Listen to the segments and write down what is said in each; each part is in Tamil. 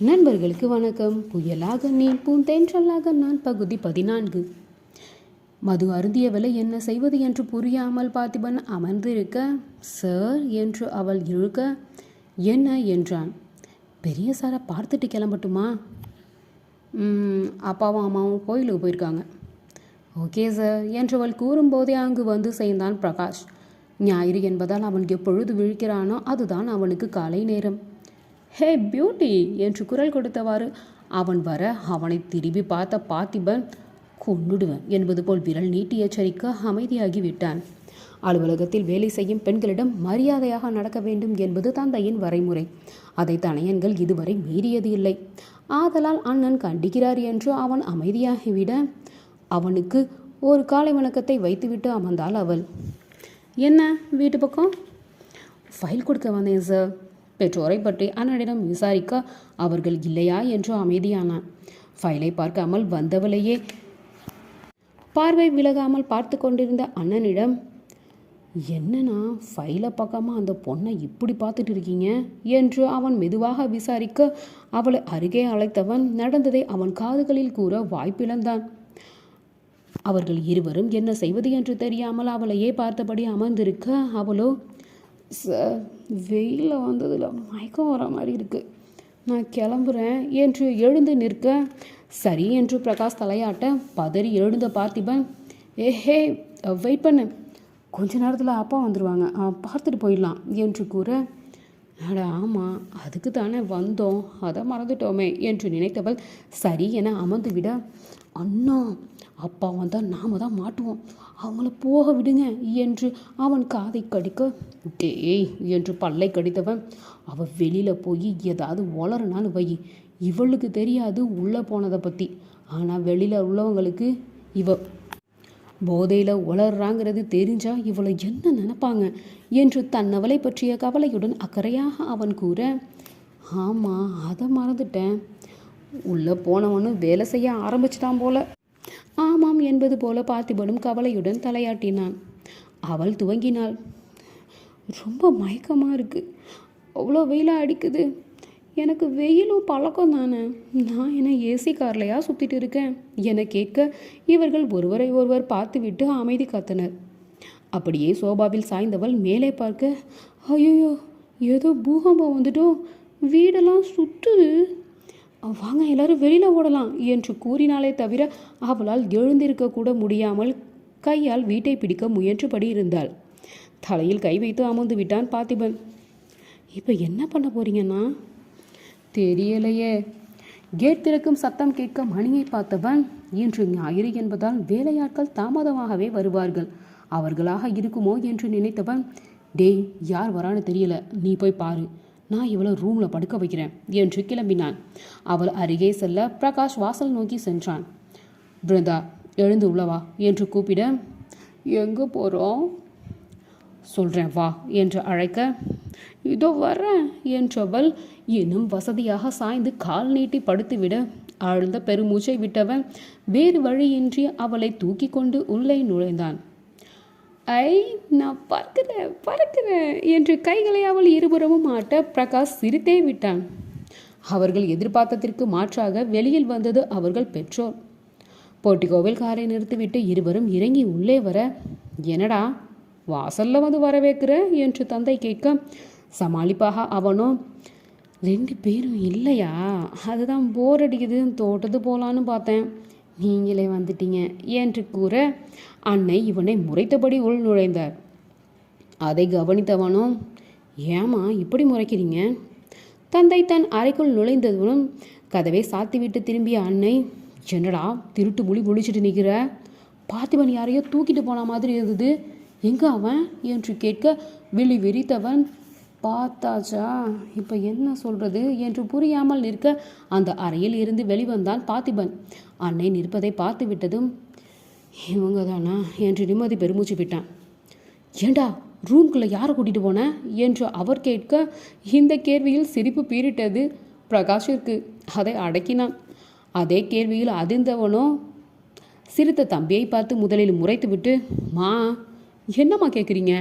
நண்பர்களுக்கு வணக்கம். புயலாக நீ பூந்தேன்றலாக நான் பகுதி பதினான்கு. மது அருந்திய விலை என்ன செய்வது என்று புரியாமல் பார்த்திபன் அமர்ந்திருக்க சார் என்று அவள் இழுக்க என்ன? என்றான். பெரிய சாரை பார்த்துட்டு கிளம்பட்டுமா? அப்பாவும் அம்மாவும் கோயிலுக்கு போயிருக்காங்க. ஓகே சார் என்றவள் கூறும்போதே அங்கு வந்து சேர்ந்தான் பிரகாஷ். ஞாயிறு என்பதால் அவன் எப்பொழுது விழிக்கிறானோ அதுதான் அவனுக்கு காலை நேரம். ஹே பியூட்டி என்று குரல் கொடுத்தவாறு அவன் வர அவனை திரும்பி பார்த்த பார்த்திபன் கொண்டுடுவேன் என்பது போல் விரல் நீட்டி எச்சரிக்க அமைதியாகி விட்டான். அலுவலகத்தில் வேலை செய்யும் பெண்களிடம் மரியாதையாக நடக்க வேண்டும் என்பது தந்தையின் வரைமுறை. அதை தனையன்கள் இதுவரை மீறியது இல்லை. ஆதலால் அண்ணன் கண்டிக்கிறார் என்று அவன் அமைதியாகிவிட அவனுக்கு ஒரு காலை வணக்கத்தை வைத்துவிட்டு அமர்ந்தாள் அவள். என்ன வீட்டு பக்கம்? ஃபைல் கொடுக்க வந்தேன் சார். பெற்றோரை பற்றி அண்ணனிடம் விசாரிக்க அவர்கள் இல்லையா என்று அமைதியானான். ஃபைலை பார்க்காமல் வந்தவளையே பார்வை விலகாமல் பார்த்து கொண்டிருந்த அண்ணனிடம் என்னண்ணா ஃபைலை பார்க்காம அந்த பொண்ணை இப்படி பார்த்துட்டு இருக்கீங்க? என்று அவன் மெதுவாக விசாரிக்க அவளை அருகே அழைத்தவன் நடந்ததை அவன் காதுகளில் கூற வாய்ப்பிழந்தான். அவர்கள் இருவரும் என்ன செய்வது என்று தெரியாமல் அவளையே பார்த்தபடி அமர்ந்திருக்க அவளோ சார் வெயிலில் வந்ததில் மயக்கம் வர மாதிரி இருக்குது நான் கிளம்புறேன் என்று எழுந்து நிற்க சரி என்று பிரகாஷ் தலையாட்ட பதறி எழுந்த பார்த்திபன் ஏஹே வெயிட் பண்ணு. கொஞ்ச நேரத்தில் அப்பா வந்துடுவாங்க பார்த்துட்டு போயிடலாம் என்று கூற அட ஆமாம் அதுக்கு தானே வந்தோம். அதை மறந்துட்டோமே என்று நினைத்தவள் சரி என அமர்ந்து விட அண்ணா அப்பா வந்தால் நாம தான் மாட்டுவோம். அவங்கள போக விடுங்க என்று அவன் காதை கடிக்க டேய் என்று பல்லை கடித்தவன் அவள் வெளியில் போய் ஏதாவது வளரனான்னு வை. இவளுக்கு தெரியாது உள்ளே போனதை பற்றி ஆனால் வெளியில் உள்ளவங்களுக்கு இவ போதையில் உளறாங்கிறது தெரிஞ்சா இவளை என்ன நினைப்பாங்க? என்று தன்னவளை பற்றிய கவலையுடன் அக்கறையாக அவன் கூற ஆமாம் அதை மறந்துட்டேன். உள்ளே போனவனும் வேலை செய்ய ஆரம்பிச்சிட்டான் போல. ஆமாம் என்பது போல பார்த்திபனும் கவலையுடன் தலையாட்டினான். அவள் துவங்கினாள். ரொம்ப மயக்கமாக இருக்குது அவ்வளோ வெயிலாக அடிக்குது. எனக்கு வெயிலும் பழக்கம் தானே நான் என்ன ஏசி கார்லையா சுற்றிட்டு இருக்கேன்? என கேட்க இவர்கள் ஒருவரை ஒருவர் பார்த்துவிட்டு அமைதி காத்தனர். அப்படியே சோபாவில் சாய்ந்தவள் மேலே பார்க்க ஐயோ ஏதோ பூகம்பம் வந்துட்டோம் வீடெல்லாம் சுற்றுது வாங்க எல்லாரும் வெளியில் ஓடலாம் என்று கூறினாலே தவிர அவளால் எழுந்திருக்க கூட முடியாமல் கையால் வீட்டை பிடிக்க முயன்றபடி இருந்தாள். தலையில் கை வைத்து அமர்ந்து விட்டான் பார்த்திபன் இப்போ என்ன பண்ண போறீங்கன்னா தெரியலையே. கேட் திறக்கும் சத்தம் கேட்க மணியை பார்த்தவன் இன்று ஞாயிறு என்பதால் வேலையாட்கள் தாமதமாகவே வருவார்கள். அவர்களாக இருக்குமோ என்று நினைத்தவன் டேய் யார் வரான்னு தெரியல. நீ போய் பாரு. நான் இவளை ரூமில் படுக்க வைக்கிறேன் என்று கிளம்பினான். அவள் அருகே செல்ல பிரகாஷ் வாசல் நோக்கி சென்றான். பிருந்தா எழுந்து உள்ளவா என்று கூப்பிட எங்கே போகிறோம் சொல்கிறேன் வா என்று அழைக்க இதோ வரேன் என்றவள் இன்னும் வசதியாக சாய்ந்து கால் நீட்டி படுத்துவிட. ஆழ்ந்த பெருமூச்சை விட்டவன் வேறு வழியின்றி அவளை தூக்கி கொண்டு உள்ளே நுழைந்தான். ஐ நான் பறக்கிறேன் பறக்கிறேன் என்று கைகளை அவள் இருபுறமும் ஆட்ட பிரகாஷ் சிரித்தே விட்டான். அவர்கள் எதிர்பார்த்ததற்கு மாற்றாக வெளியில் வந்தது அவர்கள் பெற்றோர். போட்டிகோவில் காரை நிறுத்திவிட்டு இருவரும் இறங்கி உள்ளே வர என்னடா வாசல்ல வந்து வரவேற்கிற என்று தந்தை கேட்க சமாளிப்பாக அவனும் ரெண்டு பேரும் இல்லையா? அதுதான் போர் அடிக்குது. தோட்டத்து போகலான்னு பார்த்தேன். நீங்களே வந்துட்டீங்க என்று கூற அன்னை இவனை முறைத்தபடி உள் நுழைந்தார். அதை கவனித்தவனும் ஏமா இப்படி முறைக்கிறீங்க? தந்தை தன் அறைக்குள் நுழைந்ததுடன் கதவை சாத்திவிட்டு திரும்பிய அன்னை என்னடா திருட்டு முழி முழிச்சிட்டு நிற்கிற பார்த்திபன் யாரையோ தூக்கிட்டு போன மாதிரி இருந்தது. எங்க அவன்? என்று கேட்க விழி விரித்தவன் பார்த்தாச்சா இப்போ என்ன சொல்றது? என்று புரியாமல் நிற்க அந்த அறையில் இருந்து வெளிவந்தான் பார்த்திபன் அன்னை நிற்பதை பார்த்து விட்டதும் இவங்க தானா என்று நிம்மதி பெருமூச்சு விட்டான். ஏண்டா ரூம்குள்ளே யாரை கூட்டிகிட்டு போன? என்று அவர் கேட்க இந்த கேள்வியில் சிரிப்பு பீரிட்டது பிரகாஷிற்கு. அதை அடக்கினான். அதே கேள்வியில் அதிர்ந்தவனோ சிரித்த தம்பியை பார்த்து முதலில் முறைத்துவிட்டு மா என்னம்மா கேட்குறீங்க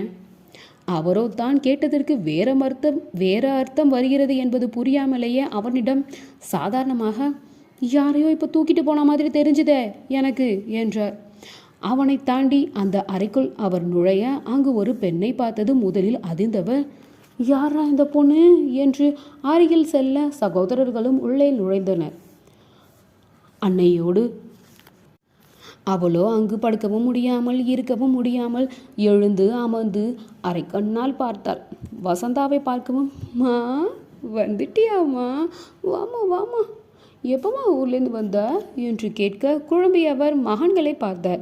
அவரோ தான் கேட்டதற்கு வேற அர்த்தம் வேற அர்த்தம் வருகிறது என்பது புரியாமலேயே அவனிடம் சாதாரணமாக யாரையோ இப்போ தூக்கிட்டு போன மாதிரி தெரிஞ்சுதே எனக்கு என்றார். அவனை தாண்டி அந்த அறைக்குள் அவர் நுழைய அங்கு ஒரு பெண்ணை பார்த்தது முதலில் அதிர்ந்தவர் யாரா இந்த பொண்ணு? என்று அருகில் செல்ல சகோதரர்களும் உள்ளே நுழைந்தனர். அன்னையோடு அவளோ அங்கு படுக்கவும் முடியாமல் இருக்கவும் முடியாமல் எழுந்து அமர்ந்து அரைக்கண்ணால் பார்த்தாள். வசந்தாவை பார்க்கவும் மா வந்துட்டியாமா வாமா வாமா எப்பமா ஊர்லேருந்து வந்த? என்று கேட்க குழம்பியவர் மகன்களை பார்த்தார்.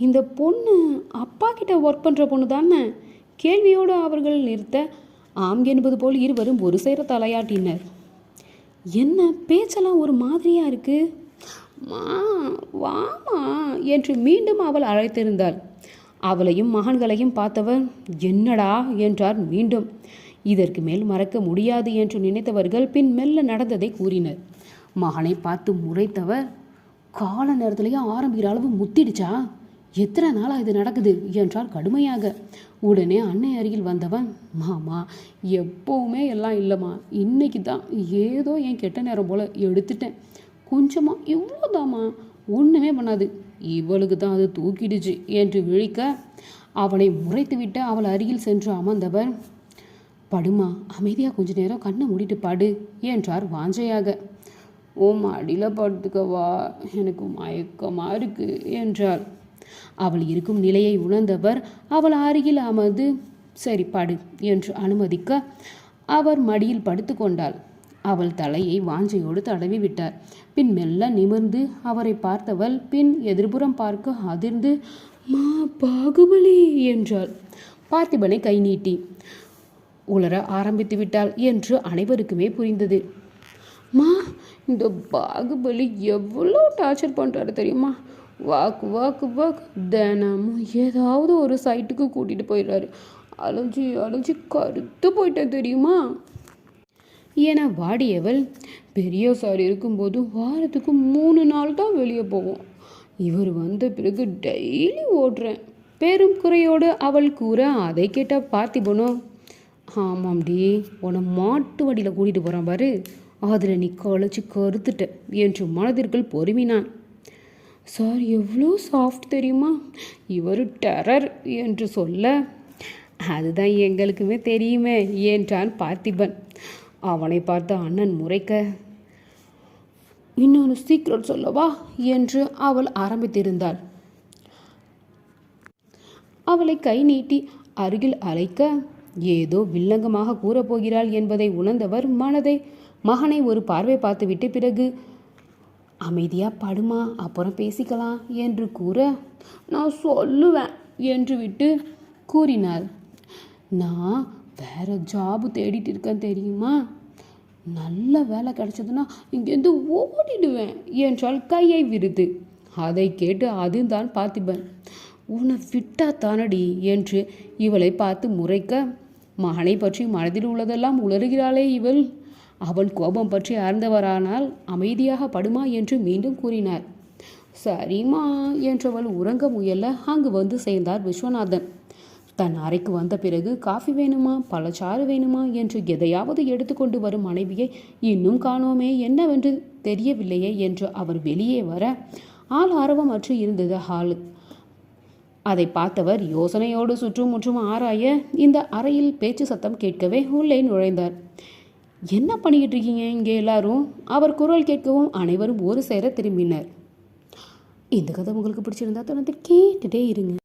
இந்த பொண்ணு அப்பா கிட்ட ஒர்க் பண்ணுற பொண்ணு தானே? கேள்வியோடு அவர்கள் நிறுத்த ஆம் என்பது போல் இருவரும் ஒரு சேர தலையாட்டினர். என்ன பேச்செல்லாம் ஒரு மாதிரியாக இருக்குது மா வாமா என்று மீண்டும் அவள் அழைத்திருந்தாள். அவளையும் மகன்களையும் பார்த்தவர் என்னடா? என்றார் மீண்டும். இதற்கு மேல் மறக்க முடியாது என்று நினைத்தவர்கள் பின் மெல்ல நடந்ததை கூறினர். மகனை பார்த்து முறைத்தவர் கால நேரத்திலேயே ஆரம்பிக்கிற அளவு முத்திடுச்சா? எத்தனை நாளாக இது நடக்குது? என்றார் கடுமையாக. உடனே அன்னை அருகில் வந்தவன் மாமா எப்போவுமே எல்லாம் இல்லைம்மா. இன்னைக்கு தான் ஏதோ என் கெட்ட நேரம் போல் எடுத்துட்டேன். கொஞ்சமாக இவ்வளோதாம்மா ஒன்றுமே பண்ணாது. இவளுக்கு தான் அது தூக்கிடுச்சு என்று விழிக்க அவளை முறைத்துவிட்டு அவள் அருகில் சென்று அமர்ந்தவர் படுமா அமைதியாக கொஞ்ச நேரம் கண்ணை மூடிட்டு படு என்றார் வாஞ்சையாக. ஓ மடியில் படுத்துக்கவா எனக்கு மயக்கமாக இருக்கு என்றாள் அவள் இருக்கும் நிலையை உணர்ந்தவர் அவள் அருகில் அமர்ந்து சரி படு என்று அனுமதிக்க அவர் மடியில் படுத்துக்கொண்டாள். அவள் தலையை வாஞ்சையோடு தடவி விட்டார். பின் மெல்ல நிமிர்ந்து அவரை பார்த்தவள் பின் எதிர்புறம் பார்க்க அதிர்ந்து மா பாகுபலி என்றாள். பார்த்திபனை கை நீட்டி உளர ஆரம்பித்து விட்டாள் என்று அனைவருக்குமே புரிந்தது. மா இந்த பாகுபலி எவ்வளோ டார்ச்சர் பண்ணுறாரு தெரியுமா? வாக்கு வாக்கு வாக்கு தினமும் ஏதாவது ஒரு சைட்டுக்கு கூட்டிகிட்டு போயிடுறாரு. அலைஞ்சி அலைஞ்சி கருத்து போயிட்டேன் தெரியுமா? என வாடியவள் பெரிய சார் இருக்கும்போது வாரத்துக்கு மூணு நாள் தான் வெளியே போவோம். இவர் வந்த பிறகு டெய்லி ஓடுறேன். பெரும் குறையோடு அவள் கூற அதை கேட்ட பார்த்திபனோ ஆமாம்டி உன மாட்டு வண்டியில் கூட்டிகிட்டு போகிறான் பாரு. அதில் நீ களைச்சி கருத்துட்ட என்று மனதிற்குள் பொறுமினான். சார் எவ்வளோ சாஃப்ட் தெரியுமா? இவர் டெரர் என்று சொல்ல அதுதான் எங்களுக்குமே தெரியுமே என்றான் பார்த்திபன். அவனை பார்த்த அண்ணன் முறைக்க இன்னொரு சீக்கிரம் சொல்லவா? என்று அவள் ஆரம்பித்திருந்தாள். அவளை கை நீட்டி அருகில் அழைக்க ஏதோ வில்லங்கமாக கூறப்போகிறாள் என்பதை உணர்ந்தவர் மனதை மகனை ஒரு பார்வை பார்த்துவிட்டு பிறகு அமைதியா படுமா அப்புறம் பேசிக்கலாம் என்று கூற நான் சொல்லுவேன் என்று விட்டு கூறினார் நான் வேற ஜாபு தேடிட்டு இருக்கேன் தெரியுமா? நல்ல வேலை கிடைச்சதுன்னா இங்கேருந்து ஓடிடுவேன். என்றால் கையை விருது அதை கேட்டு அதிர்ந்தான் பார்த்திபன். உன்னை விட்டா தானடி? என்று இவளை பார்த்து முறைக்க. மகனை பற்றி மனதில் உள்ளதெல்லாம் உளறுகிறாளே இவள். அவன் கோபம் பற்றி அறிந்தவரானால் அமைதியாக படுமா? என்று மீண்டும் கூறினார். சரிம்மா என்றவள் உறங்க முயல அங்கு வந்து சேர்ந்தார் விஸ்வநாதன். தன் அறைக்கு வந்த பிறகு காஃபி வேணுமா பழச்சாறு வேணுமா என்று எதையாவது எடுத்துக்கொண்டு வரும் மனைவியை இன்னும் காணோமே என்னவென்று தெரியவில்லையே என்று அவர் வெளியே வர ஆள் ஆர்வமற்று இருந்தது ஹாலு. அதை பார்த்தவர் யோசனையோடு சுற்றும் முற்றும் ஆராய இந்த அறையில் பேச்சு சத்தம் கேட்கவே உள்ளே நுழைந்தார். என்ன பண்ணிக்கிட்டு இருக்கீங்க இங்கே எல்லாரும்? அவர் குரல் கேட்கவும் அனைவரும் ஒரு சேர திரும்பினர். இந்த கதை உங்களுக்கு பிடிச்சிருந்தா தொடர்ந்து கேட்டுட்டே இருங்க.